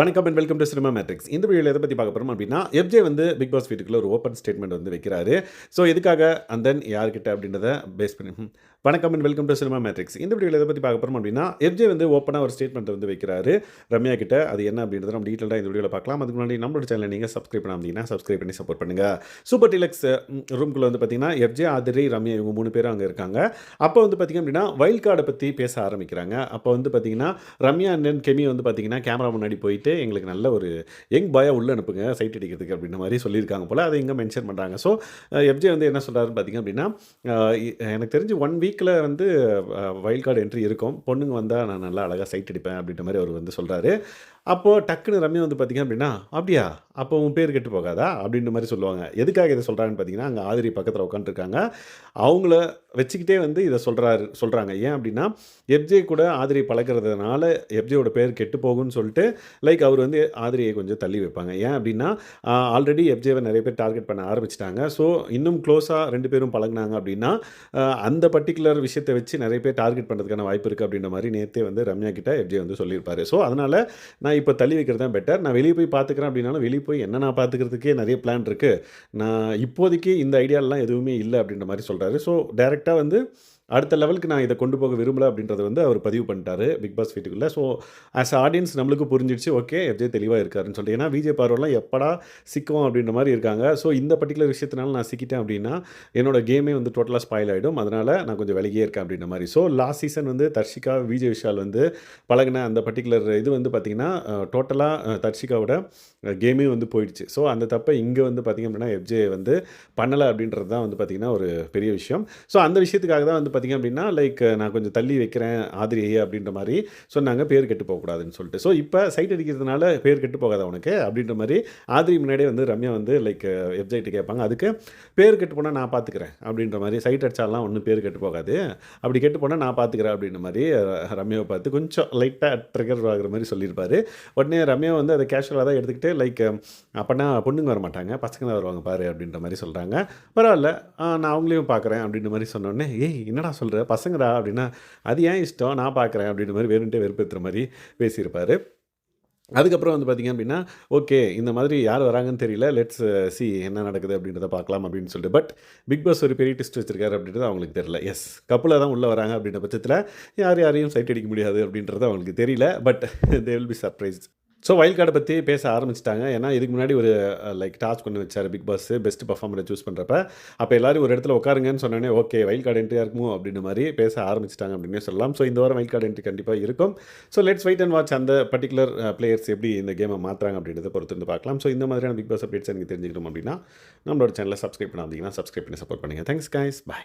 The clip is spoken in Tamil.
வணக்கம் and welcome to cinema matrix இந்த வீடியோவில் எதை பற்றி பார்க்க போகிறோம் அப்படின்னா எப்ஜே வந்து பிக் பாஸ் வீட்டுக்குள்ள ஒரு ஓப்பன் ஸ்டேட்மெண்ட் வந்து வைக்கிறாரு. ஸோ எதுக்காக அண்ட் தென் யார்கிட்ட அப்படின்றத பேஸ் பண்ணி வணக்கம் and welcome to cinema matrix இந்த வீடியோவில் எதை பற்றி பார்க்க போகிறோம் அப்படின்னா எஃப்ஜே வந்து ஓப்பனாக ஒரு ஸ்டேட்மெண்ட் வந்து வைக்கிறாரு. ரம்யா கிட்ட அது என்ன அப்படின்றத நம்ம டீட்டெயிலாக இந்த வீடியோவில் பார்க்கலாம். அதுக்கு முன்னாடி நம்மளோட சேனலை நீங்கள் சப்ஸ்கிரைப் பண்ணாமீங்கன்னா சப்ஸ்கிரைப் பண்ணி சப்போர்ட் பண்ணுங்கள் சூப்பர் டிலக்ஸ் ரூம்குள்ளே வந்து பார்த்தீங்கன்னா எஃப்ஜே ஆதிரி ரம்யா இவங்க மூணு பேரும் அங்கே இருக்காங்க. அப்போ வந்து பார்த்திங்க அப்படின்னா வைல்ட் கார்டை பற்றி பேச ஆரம்பிக்கிறாங்க. அப்போ வந்து பார்த்தீங்கன்னா ரம்யா அண்ணன் கெமி வந்து பார்த்தீங்கன்னா கேமரா முன்னாடி போயிட்டு எங்களுக்கு நல்ல ஒரு யங் பாயாக உள்ளே அனுப்புங்க சைட் அடிக்கிறதுக்கு அப்படின்ற மாதிரி சொல்லியிருக்காங்க போல். அதை இங்கே மென்ஷன் பண்ணுறாங்க ஸோ எஃப்ஜே வந்து என்ன சொல்கிறாருன்னு பார்த்தீங்க அப்படின்னா எனக்கு தெரிஞ்சு ஒன் வீக்கில் வந்து வைல்ட் கார்டு என்ட்ரி இருக்கும். பொண்ணுங்க வந்தால் நான் நல்லா அழகாக சைட் அடிப்பேன் அப்படின்ற மாதிரி அவர் வந்து சொல்கிறாரு அப்போது டக்குன்னு ரம்யா வந்து பார்த்தீங்க அப்படின்னா அப்படியா? அப்போ உன் பேர் கெட்டு போகாதா? அப்படின்ற மாதிரி சொல்லுவாங்க. எதுக்காக இதை சொல்கிறாங்கன்னு பார்த்தீங்கன்னா அங்கே ஆதிரி பக்கத்தில் உட்காந்துருக்காங்க அவங்கள வச்சுக்கிட்டே வந்து இதை சொல்கிறாரு சொல்கிறாங்க ஏன் அப்படின்னா எப்ஜே கூட ஆதிரி பழக்கிறதுனால எப்ஜேயோட பேர் கெட்டு போகும்னு சொல்லிட்டு லைக் அவர் வந்து ஆதிரியை கொஞ்சம் தள்ளி வைப்பாங்க. ஏன் அப்படின்னா ஆல்ரெடி எப்ஜேவை நிறைய பேர் டார்கெட் பண்ண ஆரம்பிச்சிட்டாங்க. ஸோ இன்னும் க்ளோஸாக ரெண்டு பேரும் பழகுனாங்க அப்படின்னா அந்த பர்டிகுலர் விஷயத்தை வச்சு நிறைய பேர் டார்கெட் பண்ணுறதுக்கான வாய்ப்பு இருக்குது அப்படின்ற மாதிரி நேற்றே வந்து ரம்யா கிட்ட எப்ஜே வந்து சொல்லியிருப்பாரு. ஸோ அதனால் நான் இப்போ தள்ளி வைக்கிறது தான் பெட்டர் நான் வெளியே போய் பார்த்துக்கிறேன் அப்படின்னாலும் வெளியே போய் என்ன நான் பார்த்துக்கிறதுக்கே நிறைய பிளான் இருக்குது நான் இப்போதைக்கு இந்த ஐடியாலெலாம் எதுவுமே இல்லை அப்படின்ற மாதிரி சொல்கிறாரு ஸோ டைரெக்டாக வந்து அடுத்த லெவலுக்கு நான் இதை கொண்டு போக விரும்பல அப்படின்றத வந்து அவர் பதிவு பண்ணிட்டாரு பிக் பாஸ் வீட்டுக்குள்ளே. ஸோ ஆஸ் ஆடியன்ஸ் நம்மளுக்கு புரிஞ்சிடுச்சு ஓகே எஃப்ஜே தெளிவாக இருக்காருன்னு சொல்லிட்டு. ஏன்னா விஜய் பார்வெல்லாம் எப்படா சிக்குவோம் அப்படின்ற மாதிரி இருக்காங்க. ஸோ இந்த பர்டிகுலர் விஷயத்தினால நான் சிக்கிட்டேன் அப்படின்னா என்னோடய கேமே வந்து டோட்டலாக ஸ்பாயில் ஆகிடும் அதனால் நான் கொஞ்சம் விலகியே இருக்கேன் அப்படின்ற மாதிரி. ஸோ லாஸ்ட் சீசன் வந்து தர்ஷிகா விஜய் விஷால் வந்து பழகின அந்த பர்டிகுலர் இது வந்து பார்த்திங்கன்னா டோட்டலாக தர்ஷிகாவோட கேமே வந்து போயிடுச்சு. ஸோ அந்த தப்பை இங்கே வந்து பார்த்திங்க அப்படின்னா எஃப்ஜே வந்து பண்ணலை அப்படின்றது தான் வந்து பார்த்திங்கன்னா ஒரு பெரிய விஷயம். ஸோ அந்த விஷயத்துக்காக தான் வந்து பார்த்திங்க அப்படின்னா லைக் நான் கொஞ்சம் தள்ளி வைக்கிறேன் ஆதிரியை அப்படின்ற மாதிரி சொன்னாங்க. பேர் கெட்டு போகக்கூடாதுன்னு சொல்லிட்டு. ஸோ இப்போ சைட் அடிக்கிறதுனால பேர் கெட்டு போகாத உனக்கு? அப்படின்ற மாதிரி ஆதிரி முன்னாடியே வந்து ரம்யா வந்து லைக் வெப்சைட்டு கேட்பாங்க. அதுக்கு பேர் கெட்டு போனால் நான் பார்த்துக்கிறேன் அப்படின்ற மாதிரி சைட் அடித்தாலாம் ஒன்றும் பேர் கெட்டு போகாது. அப்படி கெட்டு போனால் நான் பார்த்துக்கிறேன் அப்படின்ற மாதிரி ரம்யாவை பார்த்து கொஞ்சம் லைட்டாக ட்ரிகர் ஆகிற மாதிரி சொல்லியிருப்பாரு. உடனே ரம்யா வந்து அதை கேஷுவலாக தான் எடுத்துக்கிட்டு லைக் அப்போனா பொண்ணுங்க வர மாட்டாங்க பசங்க தான் வருவாங்க பாரு அப்படின்ற மாதிரி சொல்கிறாங்க பரவாயில்ல நான் அவங்களையும் பார்க்குறேன் அப்படின்ற மாதிரி சொன்னோடனே ஏய் என்னடா சொல்கிற பசங்கடா அப்படின்னா அது ஏன் இஷ்டம்? நான் பார்க்குறேன் அப்படின்ற மாதிரி வேறுன்ட்டே வெறுப்பேற்றுற மாதிரி பேசியிருப்பாரு. அதுக்கப்புறம் வந்து பார்த்திங்க அப்படின்னா ஓகே இந்த மாதிரி யார் வராங்கன்னு தெரியல லெட்ஸ் சி uh, என்ன நடக்குது அப்படின்றத பார்க்கலாம் அப்படின்னு சொல்லிட்டு. பட் பிக் பாஸ் ஒரு பெரிய டெஸ்ட் வச்சிருக்காரு அப்படின்றது அவங்களுக்கு தெரியல. எஸ் கப்பலில் தான் உள்ளே வராங்க அப்படின்ற பட்சத்தில் யார் யாரையும் சைட் அடிக்க முடியாது அப்படின்றது அவங்களுக்கு தெரியல. But they will be surprise so wild கார்டை பற்றி பேச ஆரம்பிச்சிட்டாங்க. ஏன்னா இதுக்கு முன்னாடி ஒரு லைக் டாஸ்க் ஒன்று வச்சார் பிக் பாஸ் பெஸ்ட் பர்ஃபார்மரை சூஸ் பண்ணுறப்ப அப்போ எல்லாரும் ஒரு இடத்துல உட்காருங்கன்னு சொன்னோடனே ஓகே வைல்ட் கார்டு என்ட்ரியாக இருக்குமோ? அப்படின்ற மாதிரி பேச ஆரம்பிச்சிட்டாங்க அப்படின்னே சொல்லலாம். ஸோ இந்த வாரம் வைல்ட் கார்டு என்ட்ரி கண்டிப்பாக இருக்கும். So let's wait and watch அந்த பர்டிகுலர் பிளேயர்ஸ் எப்படி இந்த கேமை மாற்றுறாங்க அப்படின்றத பொறுத்து இருந்து பார்க்கலாம். ஸோ இந்த மாதிரியான பிக் பாஸ் அப்டேட்ஸ் எனக்கு தெரிஞ்சுக்கணும் அப்படின்னா நம்மளோட சேனலை சப்ஸ்கிரைப் பண்ணாதீங்கன்னா சப்ஸ்கிரைப் பண்ணி சப்போர்ட் பண்ணுங்கள் தேங்க்ஸ் கைஸ் பாய்